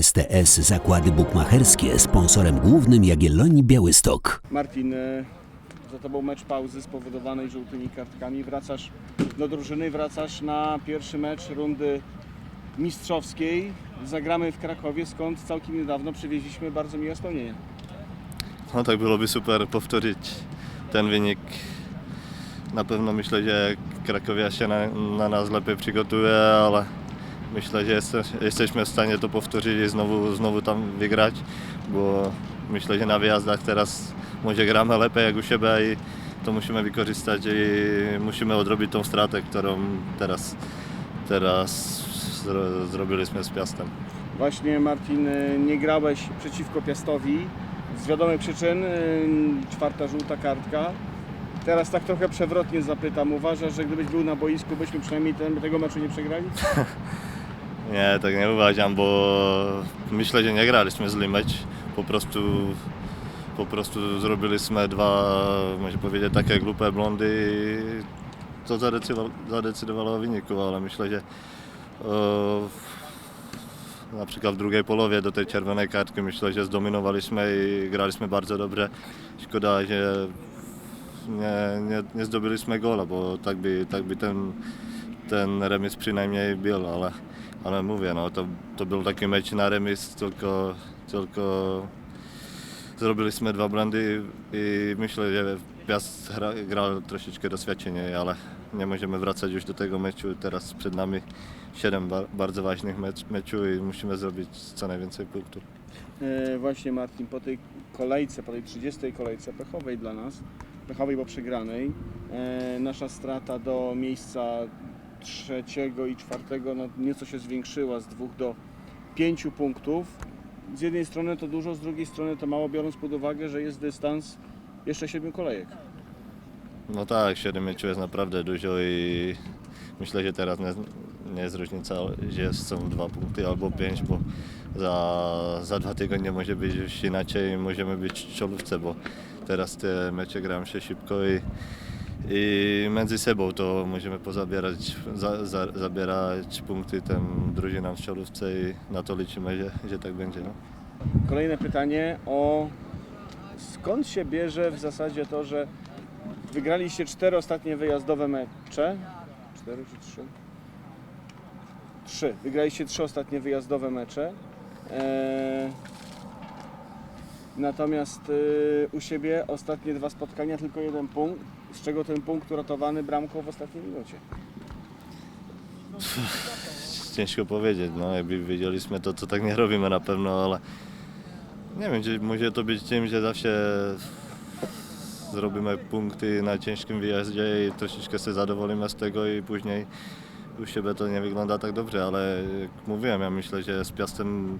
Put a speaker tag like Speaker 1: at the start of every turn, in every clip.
Speaker 1: STS Zakłady Bukmacherskie sponsorem głównym Jagiellonii Białystok.
Speaker 2: Martin, e, za tobą mecz pauzy spowodowanej żółtymi kartkami. Wracasz do drużyny, wracasz na pierwszy mecz rundy mistrzowskiej. Zagramy w Krakowie, skąd całkiem niedawno przywieźliśmy bardzo miłe spełnienie.
Speaker 3: No tak byłoby super powtórzyć ten wynik. Na pewno myślę, że Krakowia się na, na nas lepiej przygotuje, ale myślę, że jeste, jesteśmy w stanie to powtórzyć i znowu, znowu tam wygrać, bo myślę, że na wyjazdach teraz może gramy lepiej jak u siebie i to musimy wykorzystać i musimy odrobić tą stratę, którą teraz, teraz zro, zrobiliśmy z Piastem.
Speaker 2: Właśnie Martin, nie grałeś przeciwko Piastowi z wiadomych przyczyn. e, Czwarta żółta kartka. Teraz tak trochę przewrotnie zapytam. Uważasz, że gdybyś był na boisku, byśmy przynajmniej ten, tego meczu nie przegrali?
Speaker 3: Nie, tak uważam, bo myślę, że nie graliśmy zły mecz. Po prostu, po prostu dwa, można powiedzieć, takie głupie blondy to zadecydowało, zadecydowało o ale myślę, że o, na przykład w drugiej połowie do tej czerwonej kartki myślę, że zdominowaliśmy i graliśmy bardzo dobrze. Szkoda, że nie, nie, nie zdobyliśmy gola, bo tak by, tak by ten, ten remis przynajmniej był, ale, ale mówię, no, to, to był taki mecz na remis, tylko, tylko zrobiliśmy dwa błędy i myślę, że Piast gra, grał troszeczkę doświadczenie, ale nie możemy wracać już do tego meczu. Teraz przed nami siedem ba- bardzo ważnych mecz, meczu i musimy zrobić co najwięcej punktów.
Speaker 2: E, właśnie Martin, po tej kolejce, po tej 30 kolejce pechowej dla nas, pechowej, bo przegranej, e, nasza strata do miejsca trzeciego i czwartego no, nieco się zwiększyła z dwóch do pięciu punktów. Z jednej strony to dużo, z drugiej strony to mało, biorąc pod uwagę, że jest dystans jeszcze siedmiu kolejek.
Speaker 3: No tak, 7 meczów jest naprawdę dużo i myślę, że teraz nie, nie jest różnica, że są dwa punkty albo pięć, bo za, za dwa tygodnie może być już inaczej i możemy być w czołówce, bo teraz te mecze grają się szybko i, i między sobą to możemy pozabierać za, za, zabierać punkty tym drużynom w czołówce i na to liczymy, że, że tak będzie. No.
Speaker 2: Kolejne pytanie o skąd się bierze w zasadzie to, że wygraliście cztery ostatnie wyjazdowe mecze. Cztery czy trzy? Trzy. Wygraliście trzy ostatnie wyjazdowe mecze. Eee, natomiast y, u siebie ostatnie dwa spotkania tylko jeden punkt, z czego ten punkt uratowany bramką w ostatniej minucie.
Speaker 3: Ciężko powiedzieć, no jakby wiedzieliśmy to, to tak nie robimy na pewno, ale nie wiem, czy może to być tym, że zawsze zrobimy punkty na ciężkim wyjeździe i troszeczkę się zadowolimy z tego i później u siebie to nie wygląda tak dobrze, ale jak mówiłem, ja myślę, że z Piastem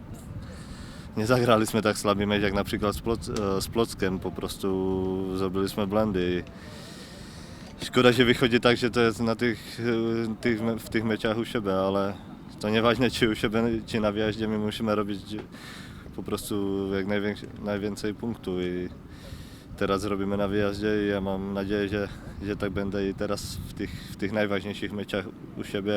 Speaker 3: nie zagraliśmy tak słaby mecz jak na przykład z, Ploc, e, z Plockiem, po prostu zrobiliśmy i szkoda, że wychodzi tak, że to jest na tych, e, tych, w tych meczach u siebie, ale to nieważne czy u siebie, czy na wyjeździe, my musimy robić po prostu jak najwięcej, punktów i teraz zrobimy na wyjeździe i ja mam nadzieję, że, że tak będę i teraz w tych, w tych najważniejszych meczach u siebie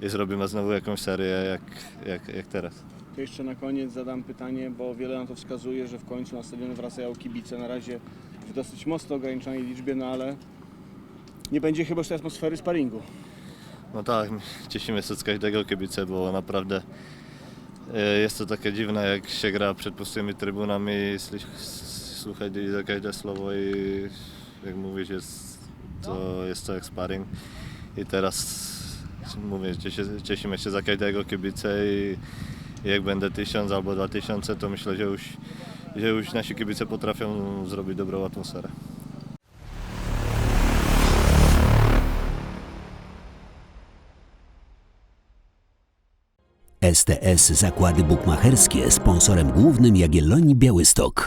Speaker 3: i, i zrobimy znowu jakąś serię jak, jak, jak teraz.
Speaker 2: To jeszcze na koniec zadam pytanie, bo wiele na to wskazuje, że w końcu na stadion wracają kibice. Na razie w dosyć mocno ograniczonej liczbie, no ale nie będzie chyba już tej atmosfery sparingu.
Speaker 3: No tak, cieszymy się z każdego kibica, bo naprawdę e, jest to takie dziwne, jak się gra przed pustymi trybunami słuchać za każde słowo i jak mówisz, jest to, jest to jak sparring. I teraz mówię, cieszy, cieszymy się za każdego kibica i jak będę tysiąc albo dwa tysiące, to myślę, że już, że już nasi kibice potrafią zrobić dobrą atmosferę.
Speaker 1: STS Zakłady Bukmacherskie sponsorem głównym Jagiellonii Białystok.